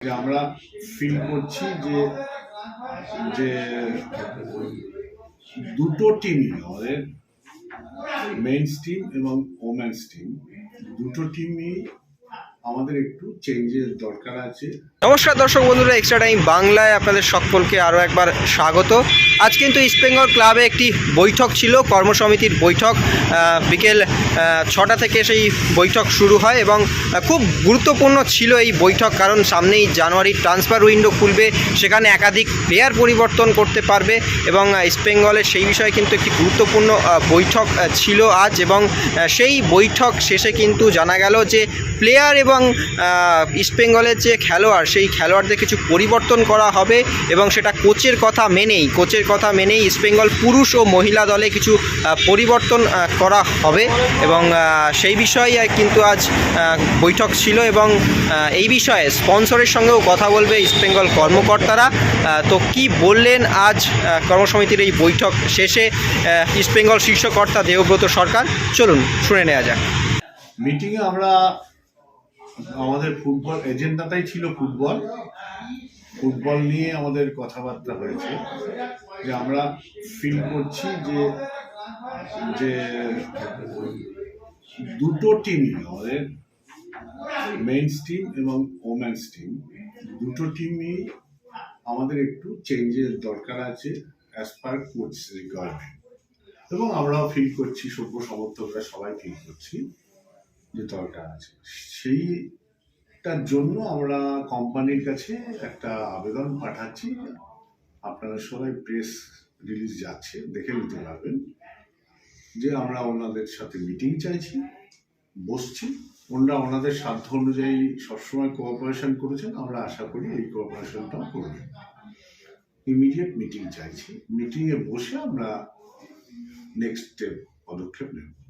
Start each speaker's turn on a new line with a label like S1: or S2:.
S1: আমরা ফিল করছি যে যে দুটো টিমই আমাদের মেন্স টিম এবং ওমেন্স টিম দুটো টিমই আমাদের একটু চেঞ্জের দরকার আছে।
S2: নমস্কার দর্শক বন্ধুরা এক্সট্রা টাইম বাংলায় আপনাদের সকলকে আরও একবার স্বাগত। আজ কিন্তু ইস্টবেঙ্গল ক্লাবে একটি বৈঠক ছিল, কর্মসমিতির বৈঠক। বিকেল ছটা থেকে সেই বৈঠক শুরু হয় এবং খুব গুরুত্বপূর্ণ ছিল এই বৈঠক কারণ সামনেই জানুয়ারি ট্রান্সফার উইন্ডো খুলবে, সেখানে একাধিক প্লেয়ার পরিবর্তন করতে পারবে এবং ইস্টবেঙ্গলের সেই বিষয়ে কিন্তু একটি গুরুত্বপূর্ণ বৈঠক ছিল আজ এবং সেই বৈঠক শেষে কিন্তু জানা গেল যে প্লেয়ার এবং আহ, ইস্টবেঙ্গলের যে খেলোয়াড় সেই খেলোয়াড়দের কিছু পরিবর্তন করা হবে এবং সেটা কোচের কথা মেনেই কোচের কথা মেনেই ইস্টবেঙ্গল পুরুষ ও মহিলা দলে কিছু পরিবর্তন করা হবে এবং সেই বিষয়ে কিন্তু আজ বৈঠক ছিল এবং এই বিষয়ে স্পন্সরের সঙ্গেও কথা বলবে ইস্টবেঙ্গল কর্মকর্তারা। তো কি বললেন আজ কর্মসমিতির এই বৈঠক শেষে ইস্টবেঙ্গল শীর্ষকর্তা দেবব্রত সরকার? চলুন শুনে নেওয়া যাক।
S1: মিটিংয়ে আমরা আমাদের ফুটবল এজেন্ডাটাই ছিল ফুটবল। ফুটবল নিয়ে আমাদের কথাবার্তা হয়েছে। যে আমরা ফিল করছি যে যে দুটো টিমই আমাদের মেন্স টিম এবং ওমেন্স টিম দুটো টিমই আমাদের একটু চেঞ্জের দরকার আছে অ্যাজ পার কোচ রিকোয়ারমেন্ট এবং আমরাও ফিল করছি, সভ্য সমর্থকরা সবাই ফিল করছি। যে দরকার আছে। সেইটার জন্য আমরা কোম্পানির কাছে একটা আবেদন পাঠাচ্ছি। আপনারা সবাই প্রেস রিলিজ যাচ্ছে, দেখে নিতে পারবেন। যে আমরা ওনাদের সাথে মিটিং চাইছি, বসছি। ওনারা ওনাদের সাধ্য অনুযায়ী সবসময় কোঅপারেশন করেছেন। আমরা আশা করি এই কোঅপারেশনটাও করবেন। ইমিডিয়েট মিটিং চাইছি। মিটিংয়ে বসে আমরা নেক্সট স্টেপ পদক্ষেপ নেব।